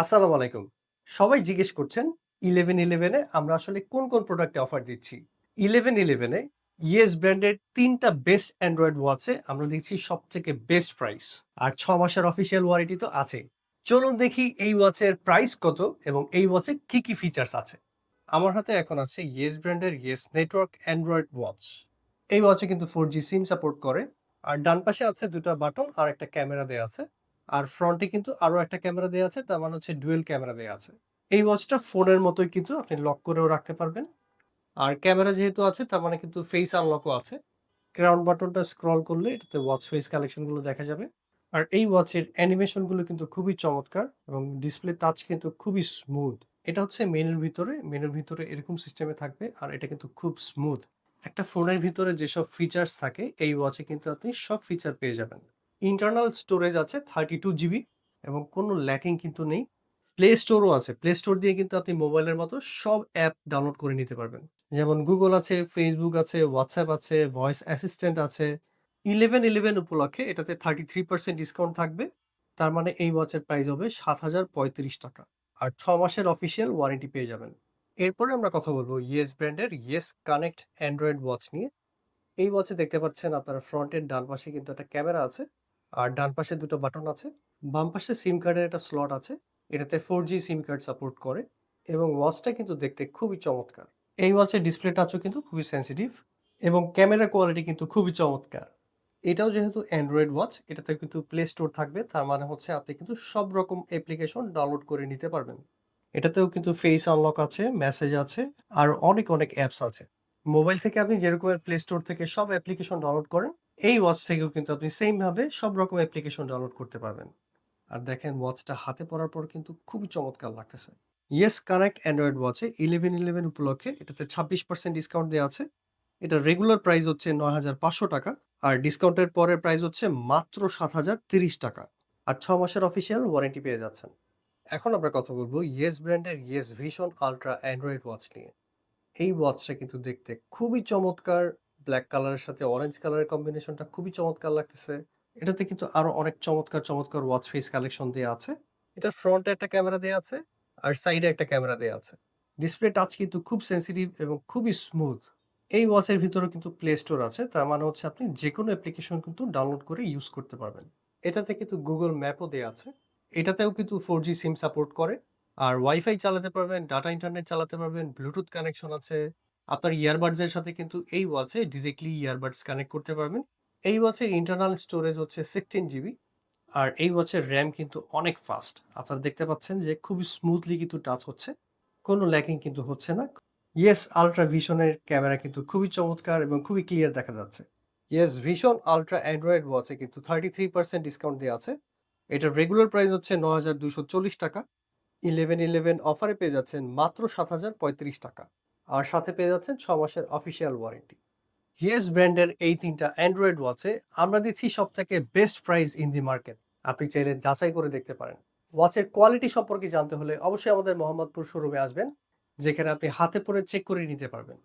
আসসালামু আলাইকুম। সবাই জিজ্ঞেস করছেন, ইলেভেন ইলেভেনে আমরা আসলে কোন কোন প্রোডাক্টে অফার দিচ্ছি? ইলেভেন ইলেভেনে ইয়েস ব্র্যান্ডের তিনটা বেস্ট অ্যান্ড্রয়েড ওয়াচে আমরা দিচ্ছি সব থেকে বেস্ট প্রাইস আর ছ মাসের অফিসিয়াল ওয়ারেন্টি তো আছে। চলুন দেখি এই ওয়াচের প্রাইস কত এবং এই ওয়াচে কি কি ফিচার্স আছে। আমার হাতে এখন আছে ইয়েস ব্র্যান্ডের ইয়েস নেটওয়ার্ক অ্যান্ড্রয়েড ওয়াচ এই ওয়াচে কিন্তু ফোর জি সিম সাপোর্ট করে। আর ডান পাশে আছে দুটো বাটন আর একটা ক্যামেরা দেওয়া আছে। আর ফ্রন্টে কিন্তু আরও একটা ক্যামেরা দেওয়া আছে, তার মানে হচ্ছে ডুয়েল ক্যামেরা দেওয়া আছে। এই ওয়াচটা ফোনের মতোই কিন্তু আপনি লক করেও রাখতে পারবেন। আর ক্যামেরা যেহেতু আছে, তার মানে কিন্তু ফেস আনলকও আছে। ক্রাউন বাটনটা স্ক্রল করলে এটাতে ওয়াচ ফেস কালেকশনগুলো দেখা যাবে। আর এই ওয়াচের অ্যানিমেশনগুলো কিন্তু খুবই চমৎকার এবং ডিসপ্লে টাচ কিন্তু খুবই স্মুথ এটা হচ্ছে মেনুর ভিতরে মেনুর ভিতরে এরকম সিস্টেমে থাকবে আর এটা কিন্তু খুব স্মুথ একটা ফোনের ভিতরে যেসব ফিচার্স থাকে, এই ওয়াচে কিন্তু আপনি সব ফিচার পেয়ে যাবেন। ইন্টারনাল স্টোরেজ আছে থার্টি টু জিবি এবং কোনো ল্যাকিং কিন্তু নেই। প্লে স্টোরও আছে। প্লে স্টোর দিয়ে কিন্তু আপনি মোবাইলের মতো সব অ্যাপ ডাউনলোড করে নিতে পারবেন। যেমন গুগল আছে ফেসবুক আছে হোয়াটসঅ্যাপ আছে ভয়েস অ্যাসিস্ট্যান্ট আছে। ইলেভেন ইলেভেন উপলক্ষে এটাতে থার্টি থ্রি পার্সেন্ট ডিসকাউন্ট থাকবে। তার মানে এই ওয়াচের প্রাইস হবে সাত হাজার পঁয়ত্রিশ টাকা। আর ছ মাসের অফিসিয়াল ওয়ারেন্টি পেয়ে যাবেন। এরপরে আমরা কথা বলব ইয়েস ব্র্যান্ডের ইয়েস কানেক্ট অ্যান্ড্রয়েড ওয়াচ নিয়ে। এই ওয়াচে দেখতে পাচ্ছেন আপনার ফ্রন্টের ডান পাশে কিন্তু একটা ক্যামেরা আছে। আর ডান পাশে দুটো বাটন আছে। বাম পাশে সিম কার্ডের একটা স্লট আছে। এটাতে four G SIM card support করে এবং ওয়াচটা কিন্তু দেখতে খুবই চমৎকার। এই ওয়াচের ডিসপ্লে টাচও কিন্তু খুবই সেন্সিটিভ এবং ক্যামেরা কোয়ালিটি কিন্তু খুবই চমৎকার। এটাও যেহেতু অ্যান্ড্রয়েড ওয়াচ এটাতে কিন্তু প্লে স্টোর থাকবে। তার মানে হচ্ছে আপনি কিন্তু সব রকম অ্যাপ্লিকেশন ডাউনলোড করে নিতে পারবেন। এটাতেও কিন্তু ফেস আনলক আছে মেসেজ আছে, আর অনেক অনেক অ্যাপস আছে। মোবাইল থেকে আপনি যেরকমের প্লে স্টোর থেকে সব অ্যাপ্লিকেশন ডাউনলোড করেন এই ওয়াচ থেকেও কিন্তু আপনি সেম ভাবে সব রকম অ্যাপ্লিকেশন ডাউনলোড করতে পারবেন। আর দেখেন ওয়াচটা হাতে পরার পর কিন্তু খুবই চমৎকার লাগতেছে। ইয়েস কানেক্ট অ্যান্ড্রয়েড ওয়াচে ইলেভেন ইলেভেন উপলক্ষে এটাতে ছাব্বিশ পার্সেন্ট ডিসকাউন্ট দেওয়া আছে। এটা রেগুলার প্রাইস হচ্ছে নয় হাজার পাঁচশো টাকা আর ডিসকাউন্টের পরের প্রাইস হচ্ছে মাত্র সাত হাজার তিরিশ টাকা। আর ছ মাসের অফিসিয়াল ওয়ারেন্টি পেয়ে যাচ্ছেন। এখন আমরা কথা বলব ইয়েস ব্র্যান্ডের Yes Vision Ultra Android watch নিয়ে। এই ওয়াচটা কিন্তু দেখতে খুবই চমৎকার ব্ল্যাক কালারের সাথে অরেঞ্জ কালারের কম্বিনেশনটা খুবই চমৎকার লাগতেছে। এটাতে কিন্তু আরও অনেক চমৎকার চমৎকার ওয়াচ ফেস কালেকশন দেওয়া আছে। এটা ফ্রন্টে একটা ক্যামেরা দেওয়া আছে, আর সাইডে একটা ক্যামেরা দেওয়া আছে। ডিসপ্লে টাচ কিন্তু খুব সেন্সিটিভ এবং খুবই স্মুথ এই ওয়াচের ভিতরে কিন্তু প্লে স্টোর আছে, তার মানে হচ্ছে আপনি যে কোনো অ্যাপ্লিকেশন কিন্তু ডাউনলোড করে ইউজ করতে পারবেন। এটাতে কিন্তু গুগল ম্যাপও দেওয়া আছে। এটাতেও কিন্তু ফোর জি সিম সাপোর্ট করে। আর ওয়াইফাই চালাতে পারবেন ডাটা ইন্টারনেট চালাতে পারবেন ব্লুটুথ কানেকশন আছে। আপনার ইয়ারবাডসের সাথে কিন্তু এই ওয়াচে ডিরেক্টলি ইয়ারবাডস কানেক্ট করতে পারবেন। এই ওয়াচের ইন্টারনাল স্টোরেজ হচ্ছে সিক্সটিন জিবি আর এই ওয়াচের র্যাম কিন্তু অনেক ফাস্ট আপনারা দেখতে পাচ্ছেন যে খুবই স্মুথলি কিন্তু টাচ হচ্ছে, কোনো ল্যাকিং কিন্তু হচ্ছে না। ইয়েস আলট্রা ভিশনের ক্যামেরা কিন্তু খুবই চমৎকার এবং খুবই ক্লিয়ার দেখা যাচ্ছে। ইয়েস ভিশন আলট্রা অ্যান্ড্রয়েড ওয়াচে কিন্তু থার্টি থ্রি পার্সেন্ট ডিসকাউন্ট দেওয়া আছে। এটার রেগুলার প্রাইস হচ্ছে ন হাজার দুশো চল্লিশ টাকা। ইলেভেন ইলেভেন অফারে পেয়ে যাচ্ছেন মাত্র সাত হাজার পঁয়ত্রিশ টাকা। আর সাথে পেয়ে যাচ্ছেন ছ মাসের অফিসিয়াল ওয়ারেন্টি ইয়েস ব্র্যান্ডের এই তিনটা অ্যান্ড্রয়েড ওয়াচে আমরা দিচ্ছি সব থেকে best price in the market আপনি চাইলে যাচাই করে দেখতে পারেন। ওয়াচের কোয়ালিটি সম্পর্কে জানতে হলে অবশ্যই আমাদের মোহাম্মদপুর শোরুমে আসবেন, যেখানে আপনি হাতে পরে চেক করে নিতে পারবেন।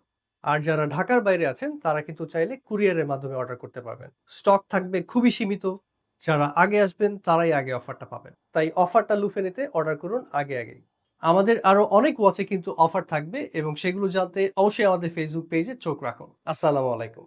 আর যারা ঢাকার বাইরে আছেন, তারা কিন্তু চাইলে কুরিয়ারের মাধ্যমে অর্ডার করতে পারবেন। স্টক থাকবে খুবই সীমিত। যারা আগে আসবেন, তারাই আগে অফারটা পাবেন। তাই অফারটা লুফে নিতে অর্ডার করুন আগে আগেই। আমাদের আরও অনেক ওয়াচে কিন্তু অফার থাকবে এবং সেগুলো জানতে অবশ্যই আমাদের ফেসবুক পেজে চোখ রাখুন। আসসালামু আলাইকুম।